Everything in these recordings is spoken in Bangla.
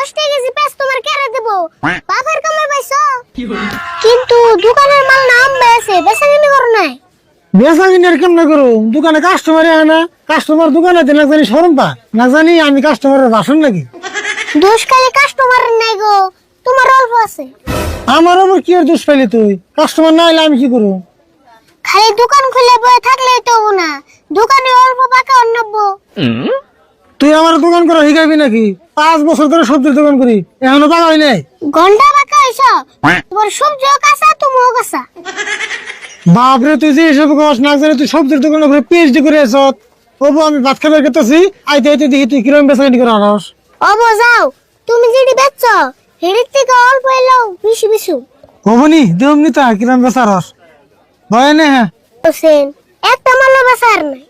দশ টাকা কেজি পেঁয়াজ তোমার কেড়ে দেবো। বাপের কামাই পাইছো? কিন্তু দোকানের মাল নাম বেছে বেচা কিনি করো নাই। বেচা কিনে আর কেমন করো? দোকানে কাস্টমার আয় না কাস্টমার দোকানে না জানি সরম পা না জানি আমি কাস্টমারের বাসন নাকি? দোষ খালি কাস্টমার নাই গো তোমার অল্প আছে। আমার আবার কি আর দোষ পাইলি তুই? কাস্টমার না আমি কি করব খালি দোকান খুলে বয়ে থাকলেই তো হব না। দোকানে অল্প পাকা অন্নব্য তুই আমার দোকান করা শিখাইবি নাকি? পাঁচ বছর ধরে সবজির দোকান করি এখনও টাকা হয় নাই। ঘণ্টা পাকা হইছ? তোমার সবজিও কাঁচা তুমিও কাঁচা বাপরে তুই যে এসব কস না জানি তুই সবজির দোকান করে পিএইচডি করে আস ওবো আমি ভাত খাবার খেতেছি। আইতে আইতে দেখি তুই কিরম বেচা কিনি করে আনস। অবো যাও। তুমি যেটি বেচছ হেড়ির থেকে অল্প এলাও বিশু বিশু। হবনি দেহম নিতা কিরম বেচা রস ভয় নে হ্যাঁ। হোসেন একটা মালও বেচার নাই।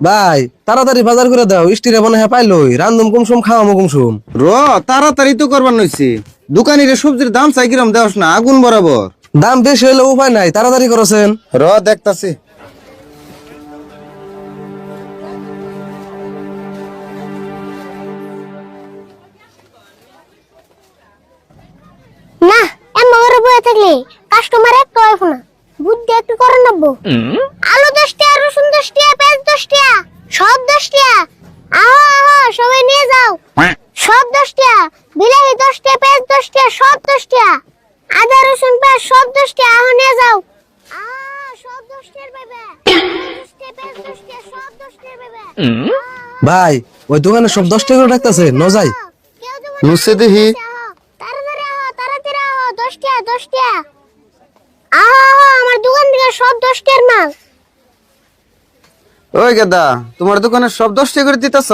ভাই তাড়াতাড়ি বাজার করে দাও স্টিরে মনে হয় পাইলই। রান্ধুম কুমসুম খাওয়ামো কুমসুম। র তাড়াতাড়ি তো করবার নইছি। দোকানিরে সবজির দাম চাই কিরম দেওস না আগুন বরাবর। দাম বেশি হইলে উপায় নাই তাড়াতাড়ি করছেন। র দেখতাছি। নেব আলু দশ টাকা রসুন দশ টাকা পেঁয়াজ দশ টাকা সব দশ টাকা আহো আহো সবাই নিয়ে যাও। সব দশ টাকা বিলাহি দশ টাকা পেঁয়াজ দশ টাকা সব দশ টাকা আদা রসুন পেঁয়াজ সব দশ টাকা আহো নিয়ে যাও। সব দশ টাকা ভাই ওই দোকানে সব দশ টাকা করে ডাকতেছে ন যাই। নুসে দেখি তাড়াতাড়ি আহো। তাড়াতাড়ি আহো দশ টাকা দশ টাকা আহো আহো আমার দোকান সব দশ টাকার মাল ওই গেদা তোমার দোকানে সব দশ টাকা করে দিতেছ?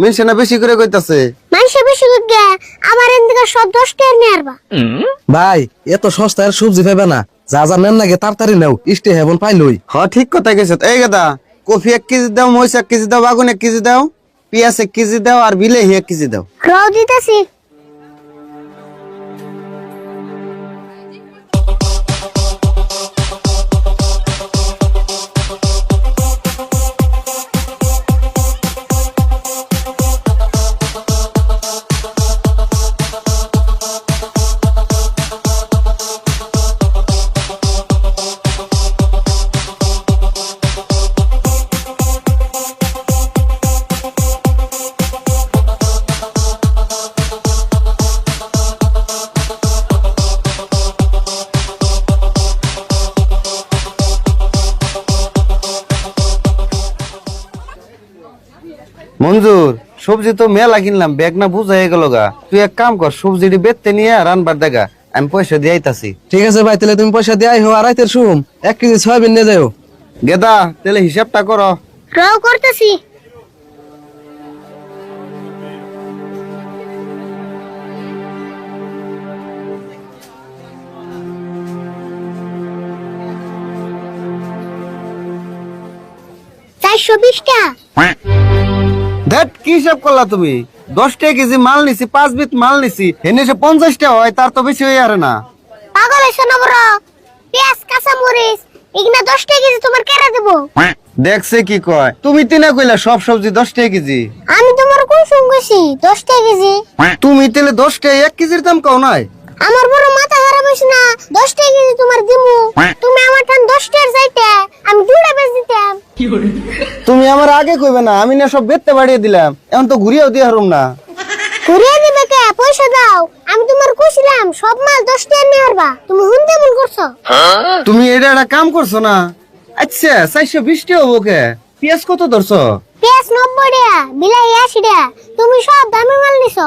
মিনসে না বেশি করে কইতাছে। মানুষে বেশি গে আমার এন থেকে সব দশ টাকার নিয়ে আসবা ভাই এত সস্তায় সবজি পাইবে না। যা যা নেন লাগে তাড়াতাড়ি নাও স্টে হেবন পাইলই হ ঠিক কথা গেছে এই গেদা কফি এক কেজি দাও মহিষ এক কেজি দাও বাগুন এক কেজি দাও পিয়াজ এক কেজি দাও আর বিলেহি এক কেজি দাও। রও দিতেছি। মঞ্জুর সবজি তো মেলা কিনলাম ব্যাগ না বুঝা হয়ে গেল গা। তুই এক কাম কর সবজিটি বেচতে নিয়ে রানবার দেখা আমি পয়সা দিয়ে আইতাছি। ঠিক আছে ভাই তাহলে তুমি পয়সা দিয়ে আইহো আর রাইতের শুম এক কেজি সয়াবিন নিয়ে যাও গেদা তাহলে হিসাবটা করো। রও করতেছি। চারশো বিশ কি হিসাব করলা তুমি? দশ টাকা কেজি মাল নিছি পাঁচ বিত মাল নিছি এনে সে পঞ্চাশটা হয় তার তো বেশি হয়ে আরে না। পাগল হয়েছে না বড় পেঁয়াজ কাঁচা মরিচ এগুলা দশ টাকা কেজি তোমার কেটে দেবো? দেখছে কি কয়? তুমি তিনা কইলা সব সবজি দশ টাকা কেজি। আমি তোমার কোন সঙ্গেছি দশ টাকা কেজি। তুমি তাহলে দশ টাকা এক কেজির দাম কও নাই? আমার বড় মাথা খারাপ হয়েছে না দশ টাকা কেজি তোমার দিমু। তুমি আমার ঠান আগে কইবে না আমি না সব বেচতে বাড়িয়ে দিলাম। এখন তো ঘুরিয়েও দিয়ে হারুম না। ঘুরিয়ে দিবে কে? পয়সা দাও। আমি তোমার কইছিলাম সব মাল দশ টাকা নিয়ে আসবা তুমি হুনতে মন করছ। তুমি এটা একটা কাম করছ না? আচ্ছা চারশো বিশ টাকা হব কে? পেঁয়াজ কত ধরছো? পেঁয়াজ নব্বই টাকা বিলাই আশি টাকা তুমি সব দামি মাল নিছো।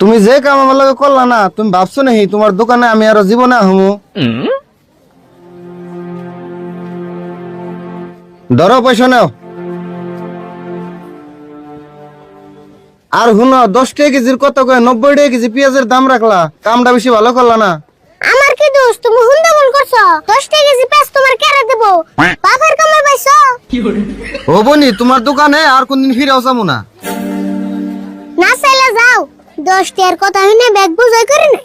তুমি যে কাম আমার লগে করলা না তুমি ভাবছ নাহি তোমার দোকানে আমি আরও জীবনে আহমু? ধরো পয়সা নাও। আর হুন দশ টাকা কেজির কত কয়? নব্বই টাকা কেজি পেঁয়াজের দাম রাখলা। কামটা বেশি ভালো করলা না। আমার কি দোষ? তুমি হুনতে বল করছ? দশ টাকা কেজি পেঁয়াজ তোমার কেড়ে দেব? বাপের কামাই পাইছো? বনি তোমার দোকানে আর কোনদিন ফিরে আসামু না। না চাইলে যাও। দশ টাকার কথা হইনে ব্যাগ বুঝাই করি নাই?